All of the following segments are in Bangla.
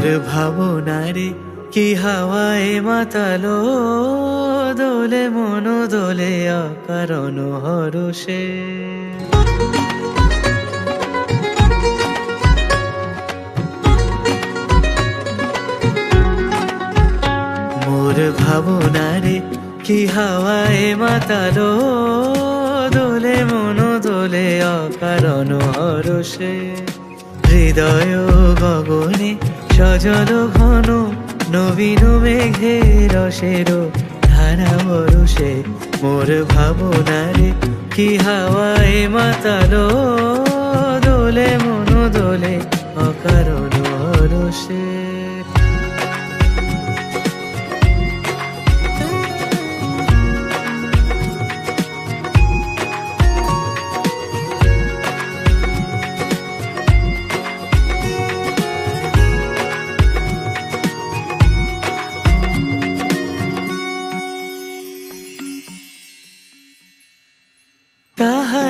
মোর ভাবনারে কি হাওয়ায় মাতালো? দোলে মন দোলে অকারণ হরষে। মোর ভাবনারে কি হাওয়ায় মাতালো? দোলে মন দোলে অকারণ হরষে। হৃদয় গগনে সজল ঘন, নবীন মেঘে রসের ধারা বরুষে। মোর ভাবনারে কি হাওয়ায় মাতালো, দোলে মন দোলে অকারণ হরষে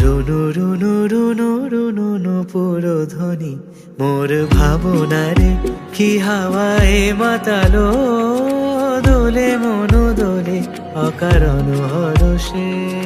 রুনু রুনু রুনু রুনু নু পুরো ধ্বনি মোর ভাবনারে কি হাওয়ায় মাতালো, দোলে মনো দোলে অকারণ হরষে